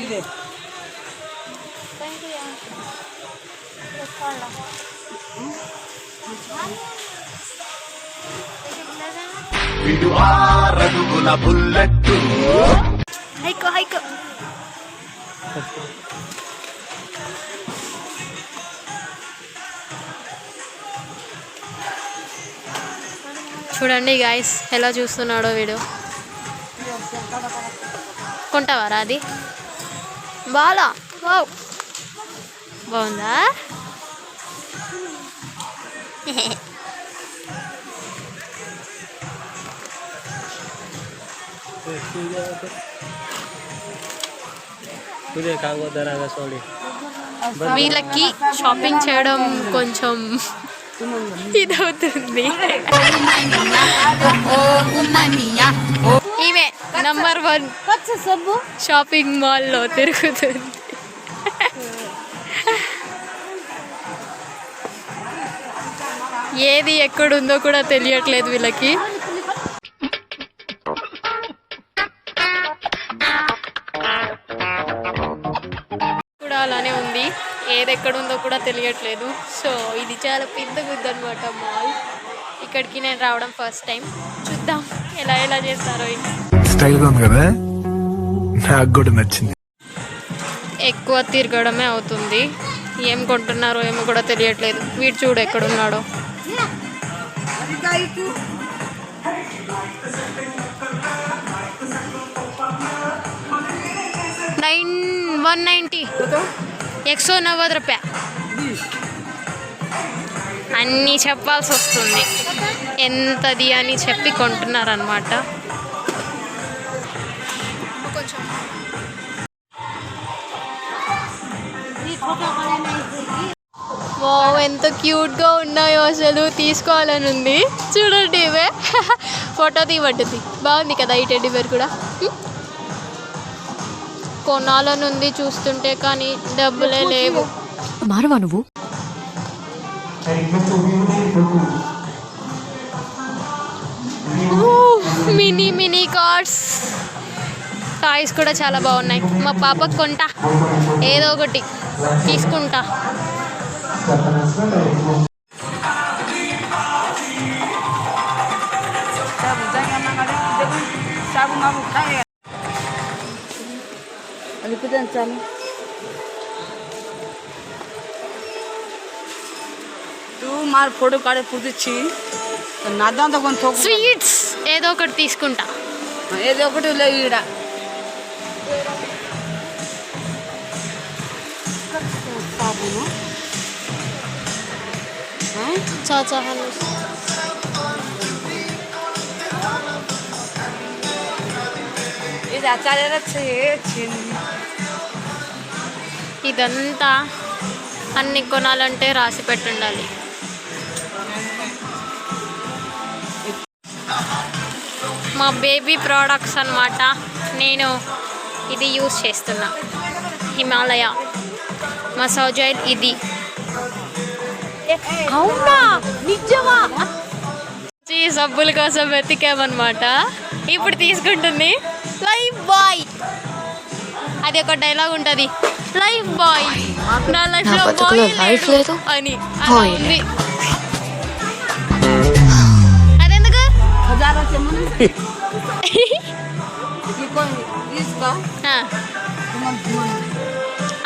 ఇదే. Thank you చెప్పాలా విడు ఆరడుగుల బుల్లెట్టు. హైకో హైకో చూడండి గాయస్ ఎలా చూస్తున్నాడో వీడు. కొంటావారా అది బాలా వావ్ బాగుందా? వీళ్ళకి షాపింగ్ చేయడం కొంచెం ఇదవుతుంది. ఈమె నంబర్ వన్ షాపింగ్ మాల్లో తిరుగుతుంది. ఏది ఎక్కడుందో కూడా తెలియట్లేదు వీళ్ళకి. కూడా అలానే ఏది ఎక్కడుందో కూడా తెలియట్లేదు. సో ఇది చాలా పెద్దగా ఉంది అనమాట మాల్ ఇక్కడికి నేను రావడం ఫస్ట్ టైం చూద్దాం ఎలా ఎలా చేస్తారో ఇంకా స్టైల్గా ఉంది కదా? నాకు కూడా నచ్చింది. ఎక్కువ తిరగడమే అవుతుంది. ఏం కొంటున్నారో ఏమో కూడా తెలియట్లేదు. వీడు చూడు ఎక్కడున్నాడో. నైన్ వన్ నైంటీ ఎక్సో నవ్వదు రూపాయ. అన్నీ చెప్పాల్సి వస్తుంది. ఎంతది అని చెప్పి కొంటున్నారనమాట వావ్ ఎంత క్యూట్గా ఉన్నాయో అసలు తీసుకోవాలని ఉంది. చూడండి ఇవే. ఫోటో తీయబడ్డది. బాగుంది కదా ఈ టెడ్డీ బేర్ కూడా. హ్మ్. కొనాలని ఉంది చూస్తుంటే కానీ డబ్బులే లేవు. మారవా నువ్వు? Mini mini cars. టాయ్స్ కూడా చాలా బాగున్నాయి. మా పాపకు కొంటా. ఏదో ఒకటి తీసుకుంటా. দেন চামচ మార్ ఫోటో కాడే పుదిచ్చి నాదంతా కొంత స్వీట్స్ ఏదో ఒకటి తీసుకుంటా ఏదో ఒకటి లేవు ఈడ పాపము చాచా హనూస్ ఇది అచ్చారే చిన్న ఇదంతా అన్ని కొనాలంటే రాసి పెట్టుండాలి. మా బేబీ ప్రోడక్ట్స్ అన్నమాట నేను ఇది యూస్ చేస్తున్నా. హిమాలయ మసాజ్ ఆయిల్ ఇది. అవునా? నిజమా? సబ్బుల కోసం వెతికామన్నమాట. ఇప్పుడు తీసుకుంటుంది. Lifebuoy. అది ఒక డైలాగ్ ఉంటుంది. లైఫ్ బాయ్ నా లైఫ్లో బాయ్ life లేదు, అని. ఉంది. అదెందుకు?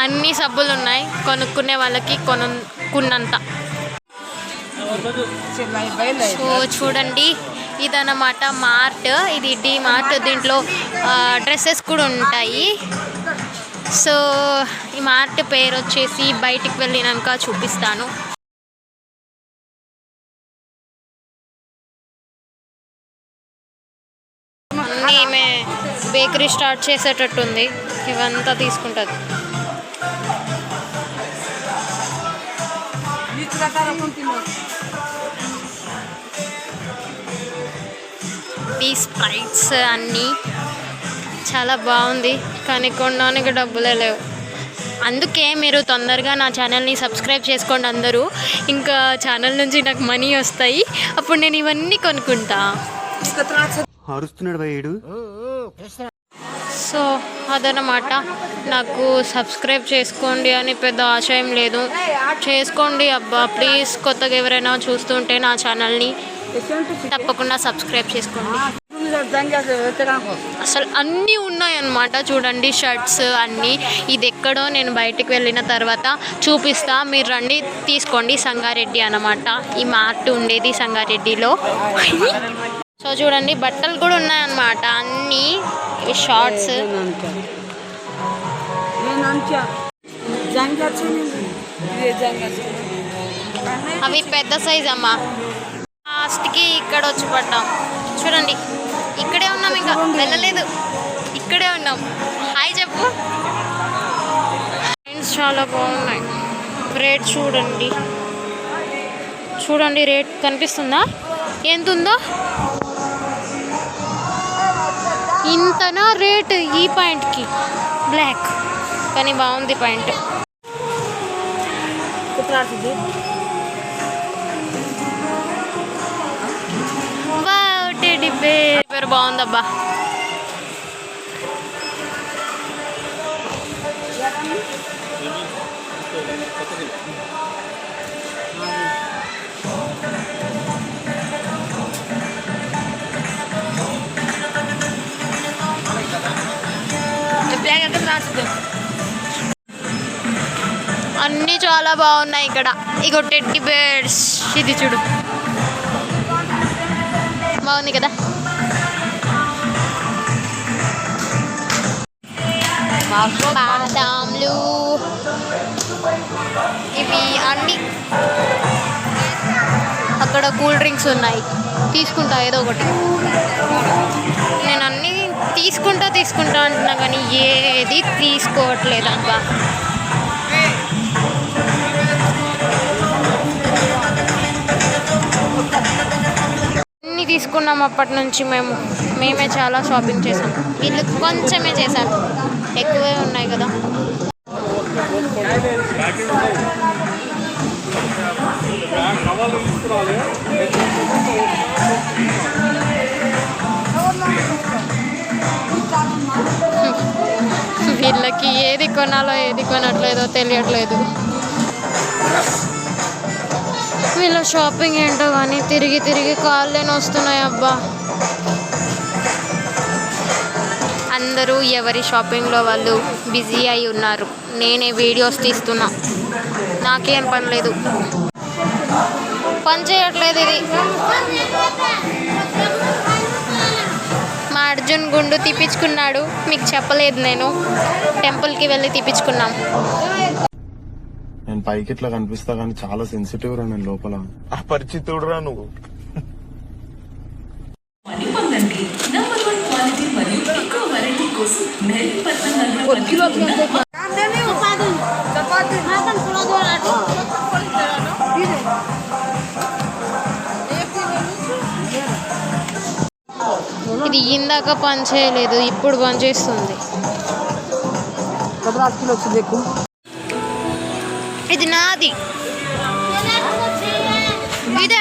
అన్ని సబ్బులు ఉన్నాయి. కొనుక్కునే వాళ్ళకి కొనుక్కున్నంత. సో చూడండి ఇదన్నమాట మార్ట్. ఇది డి మార్ట్ దీంట్లో డ్రెస్సెస్ కూడా ఉంటాయి. సో ఈ మార్ట్ పేరు వచ్చేసి బయటికి వెళ్ళినాక చూపిస్తాను. అన్నీ ఈమె బేకరీ స్టార్ట్ చేసేటట్టుంది. ఇవంతా తీసుకుంటుంది. ఈ స్ప్రైట్స్ అన్నీ చాలా బాగుంది కానీ కొనడానికి డబ్బులే లేవు. అందుకే మీరు తొందరగా నా ఛానల్ని సబ్స్క్రైబ్ చేసుకోండి అందరూ. ఇంకా ఛానల్ నుంచి నాకు మనీ వస్తాయి అప్పుడు నేను ఇవన్నీ కొనుక్కుంటా. సో అదనమాట నాకు సబ్స్క్రైబ్ చేసుకోండి అని పెద్ద ఆశయం లేదు. చేసుకోండి అబ్బా ప్లీజ్ కొత్తగా ఎవరైనా చూస్తుంటే నా ఛానల్ని. తప్పకుండా సబ్స్క్రైబ్ చేసుకోండి. అసలు అన్నీ ఉన్నాయన్నమాట. చూడండి షర్ట్స్ అన్నీ. ఇది ఎక్కడో నేను బయటికి వెళ్ళిన తర్వాత చూపిస్తా. మీరు రండి తీసుకోండి సంగారెడ్డి అన్నమాట. ఈ మార్ట్ ఉండేది సంగారెడ్డిలో. సో చూడండి బట్టలు కూడా ఉన్నాయన్నమాట. అన్నీ షార్ట్స్. అవి పెద్ద సైజ్ అమ్మా లాస్ట్కి ఇక్కడ వచ్చి పడ్డాం. చూడండి ఇక్కడే ఉన్నాం ఇంకా. వెళ్ళలేదు. ఇక్కడే ఉన్నాం. హాయ్ చెప్పు. ఫ్రెండ్స్ చాలా బాగున్నాయి. రేట్ చూడండి. చూడండి రేట్ కనిపిస్తుందా? ఎంత ఉందో ఇంతనా రేట్ ఈ పాయింట్కి. బ్లాక్ కానీ బాగుంది పాయింట్. అబ్బే టెడ్డీ పేరు బాగుందబ్బా అన్నీ చాలా బాగున్నాయి ఇక్కడ. ఇగో టెడ్డీ బేర్స్ ఇది చూడు. బాగుంది కదా. బాదాంలు ఇవి అన్ని అక్కడ కూల్ డ్రింక్స్ ఉన్నాయి. తీసుకుంటా ఏదో ఒకటి. నేను అన్నీ తీసుకుంటా తీసుకుంటా అంటున్నా కానీ ఏది తీసుకోవట్లేదు అబ్బా. తీసుకున్నాం అప్పటి నుంచి మేము. మేమే చాలా షాపింగ్ చేసాం. వీళ్ళు కొంచెమే చేశారు. ఎక్కువే ఉన్నాయి కదా. వీళ్ళకి ఏది కొనాలో ఏది కొనట్లేదో తెలియట్లేదు. వీళ్ళ షాపింగ్ ఏంటో కానీ తిరిగి తిరిగి కాళ్ళేని వస్తున్నాయి అబ్బా. అందరూ ఎవరి షాపింగ్లో వాళ్ళు బిజీ అయి ఉన్నారు నేనే వీడియోస్ తీస్తున్నా. నాకేం పని లేదు. పని చేయట్లేదు ఇది. మా అర్జున్ గుండు తీపించుకున్నాడు మీకు చెప్పలేదు నేను. టెంపుల్కి వెళ్ళి తీపించుకున్నాం నేను పైకి ఇట్లా కనిపిస్తా కానీ చాలా సెన్సిటివ్ రా నేను లోపల. అపరిచితుడు రా నువ్వు. ఇది ఇందాక పని చేయలేదు ఇప్పుడు పని చేస్తుంది. ఇది నాది. ఇదే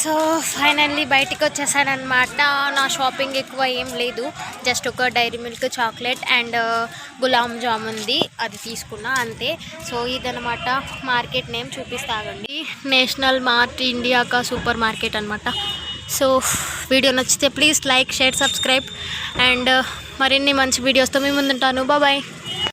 సో ఫైనల్లీ బయటికి అనమాట నా షాపింగ్ ఎక్కువ ఏం లేదు. జస్ట్ ఒక Dairy Milk chocolate and gulab జాముంది అది తీసుకున్నా అంతే. సో ఇదనమాట మార్కెట్ నేమ్ చూపిస్తాగండి. నేషనల్ మార్ట్ ఇండియాకా సూపర్ మార్కెట్ అనమాట సో వీడియో నచ్చితే please like share subscribe and మరిన్ని మంచి వీడియోస్తో మీ ముందుంటాను. బాబాయ్